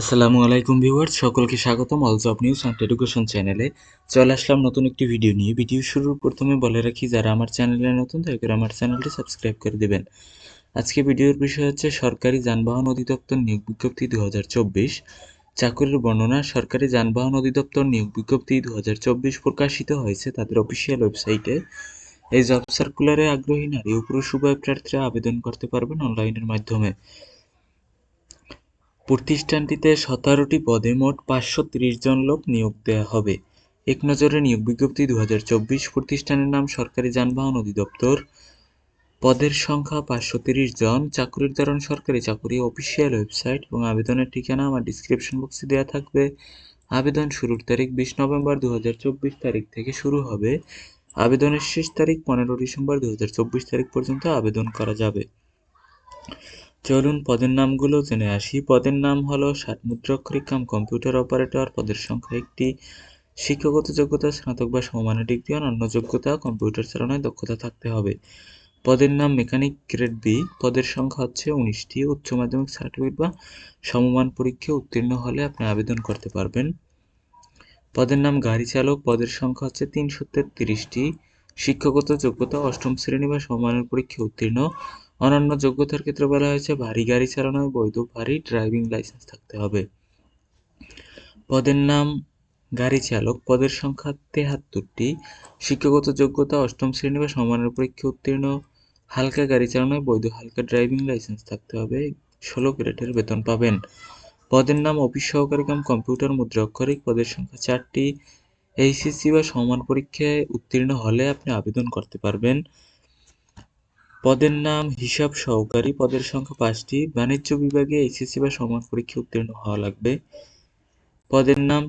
আসসালামু আলাইকুম ভিউয়ার্স, সকলকে স্বাগতম all job news and education চ্যানেলে চলে আসলাম নতুন একটি ভিডিও নিয়ে। ভিডিও শুরুর প্রথমে বলে রাখি, যারা আমার চ্যানেলে নতুন তাই করে আমার চ্যানেলটি সাবস্ক্রাইব করে দেবেন। আজকে ভিডিওর বিষয় হচ্ছে সরকারি যানবাহন অধিদপ্তর নিয়োগ বিজ্ঞপ্তি দু চাকরির বর্ণনা, সরকারি যানবাহন অধিদপ্তর নিয়োগ বিজ্ঞপ্তি দু হাজার চব্বিশ প্রকাশিত হয়েছে তাদের অফিসিয়াল ওয়েবসাইটে এই জব সার্কুলারে আগ্রহী নারী ও পুরুষ উভয় প্রার্থীরা আবেদন করতে পারবেন অনলাইনের মাধ্যমে। প্রতিষ্ঠানটিতে সতেরোটি পদে মোট পাঁচশো জন লোক নিয়োগ দেওয়া হবে। এক নজরে নিয়োগ বিজ্ঞপ্তি দু হাজার চব্বিশ প্রতিষ্ঠানের নাম সরকারি যানবাহন অধিদপ্তর। পদের সংখ্যা পাঁচশো তিরিশ জন। চাকরির ধরন সরকারি চাকরি, অফিসিয়াল ওয়েবসাইট এবং আবেদনের ঠিকানা আমার ডিসক্রিপশন বক্সে দেওয়া থাকবে। আবেদন শুরুর তারিখ বিশ নভেম্বর দু হাজার চব্বিশ তারিখ থেকে শুরু হবে। আবেদনের শেষ তারিখ পনেরো ডিসেম্বর দু হাজার চব্বিশ তারিখ পর্যন্ত আবেদন করা যাবে। চলুন পদের নামগুলো জেনে আসি। পদের নাম হলো ষাট মুদ্রাক্ষরিক কাম কম্পিউটার অপারেটর। পদের সংখ্যা একটি। শিক্ষাগত যোগ্যতা, স্নাতক বা সমমানের ডিগ্রি অন্য যোগ্যতা, কম্পিউটার চালানোয় দক্ষতা থাকতে হবে। পদের নাম মেকানিক গ্রেড বি। পদের সংখ্যা হচ্ছে উনিশটি। উচ্চ মাধ্যমিক সার্টিফিকেট বা সমমান পরীক্ষা উত্তীর্ণ হলে আপনি আবেদন করতে পারবেন। পদের নাম গাড়ি চালক। পদের সংখ্যা হচ্ছে তিনশো তেত্রিশটি। শিক্ষাগত যোগ্যতা, অষ্টম শ্রেণি বা সমমানের পরীক্ষা উত্তীর্ণ। অন্যান্য যোগ্যতার ক্ষেত্রে বলা হয়েছে, ভারী গাড়ি চালানোয় বৈধ ভারী ড্রাইভিং লাইসেন্স থাকতে হবে। পদের নাম, গাড়ি চালক। পদের সংখ্যা তেহাত্তরটি। শিক্ষাগত যোগ্যতা অষ্টম শ্রেণি বা সমানের পরীক্ষা উত্তীর্ণ। হালকা গাড়ি চালানোয় বৈধ হালকা ড্রাইভিং লাইসেন্স থাকতে হবে। ষোলো গ্রেডের বেতন পাবেন। পদের নাম, অফিস সহকারী কাম, কম্পিউটার, মুদ্রা অক্ষরিক। পদের সংখ্যা চারটি। এইচএসসি বা সমান পরীক্ষায় উত্তীর্ণ হলে আপনি আবেদন করতে পারবেন। পদের নাম, হিসাব সহকারী। পদের সংখ্যা পাঁচটি। বাণিজ্য বিভাগে এইচএসসি বা সমান পরীক্ষা উত্তীর্ণ হওয়া লাগবে। পদের নাম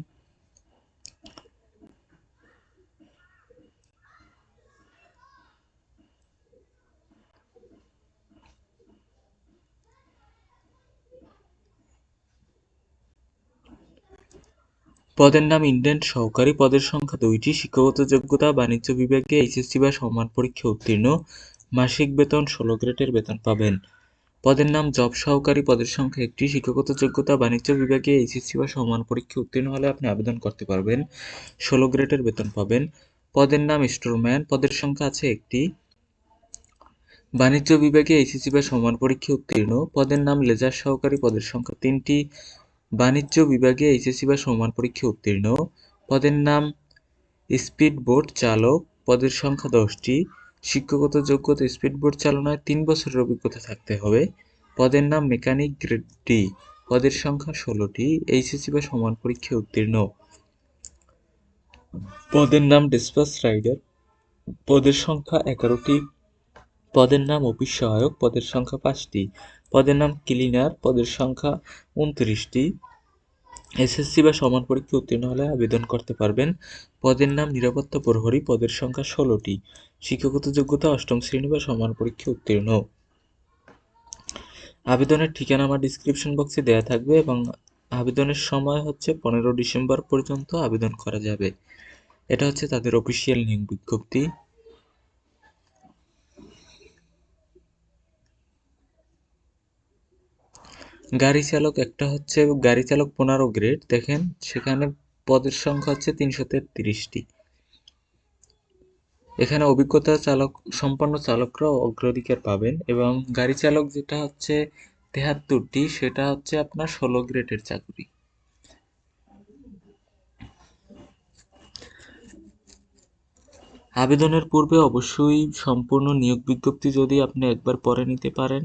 পদের নাম ইন্ডেন্ট সহকারী। পদের সংখ্যা দুইটি, শিক্ষাগত যোগ্যতা, বাণিজ্য বিভাগে এইচএসসি বা সমান পরীক্ষা উত্তীর্ণ। মাসিক বেতন ষোলো গ্রেডের বেতন পাবেন। পদের নাম জব সহকারী পদের সংখ্যা একটি। শিক্ষাগত যোগ্যতা, বাণিজ্য বিভাগে এইচএসসি বা সমান পরীক্ষা উত্তীর্ণ হলে আপনি আবেদন করতে পারবেন। ষোলো গ্রেডের বেতন পাবেন। পদের নাম স্টোরম্যান। পদের সংখ্যা আছে একটি। বাণিজ্য বিভাগে এইচএসসি বা সমান পরীক্ষা উত্তীর্ণ। পদের নাম লেজার সহকারী পদের সংখ্যা তিনটি। বাণিজ্য বিভাগে এইচএসসি বা সমান পরীক্ষা উত্তীর্ণ। পদের নাম স্পিড বোট চালক। পদের সংখ্যা দশটি। শিক্ষাগত যোগ্যতা স্পিডবোট চালনায় তিন বছরের অভিজ্ঞতা থাকতে হবে। পদের নাম মেকানিক গ্রেড ডি। পদের সংখ্যা ষোলোটি। এইচএসসি বা সমান পরীক্ষায় উত্তীর্ণ। পদের নাম ডিসপাস রাইডার। পদের সংখ্যা এগারোটি। পদের নাম অফিস সহায়ক। পদের সংখ্যা পাঁচটি। পদের নাম ক্লিনার। পদের সংখ্যা উনত্রিশটি। এসএসসি বা সমান পরীক্ষা উত্তীর্ণ হলে আবেদন করতে পারবেন। পদের নাম নিরাপত্তা প্রহরী, পদের সংখ্যা ষোলোটি। শিক্ষাগত যোগ্যতা অষ্টম শ্রেণি বা সমান পরীক্ষা উত্তীর্ণ। আবেদনের ঠিকানা আমার ডিসক্রিপশন বক্সে দেওয়া থাকবে এবং আবেদনের সময় হচ্ছে পনেরো ডিসেম্বর পর্যন্ত আবেদন করা যাবে। এটা হচ্ছে তাদের অফিসিয়াল নিয়োগ বিজ্ঞপ্তি। গাড়ি চালক একটা হচ্ছে গাড়ি চালক পনেরো গ্রেড, দেখেন সেখানে পদের সংখ্যা হচ্ছে তিনশো তেত্রিশটি। এখানে অভিজ্ঞতা চালক, সম্পন্ন চালকরা অগ্রাধিকার পাবেন এবং গাড়ি চালক যেটা হচ্ছে তেহাত্তরটি, সেটা হচ্ছে আপনার ষোলো গ্রেডের চাকরি। আবেদনের পূর্বে অবশ্যই সম্পূর্ণ নিয়োগ বিজ্ঞপ্তি যদি আপনি একবার পরে নিতে পারেন,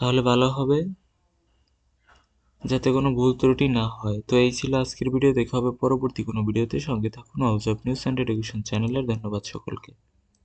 তাহলে ভালো হবে। যাতে কোনো ভুল ত্রুটি না হয়। তো এই ছিল আজকের ভিডিও। দেখা হবে পরবর্তী কোনো ভিডিওতে। সঙ্গে থাকুন। হাউস নিউজ অ্যান্ড এডুকেশন চ্যানেলের ধন্যবাদ সকলকে।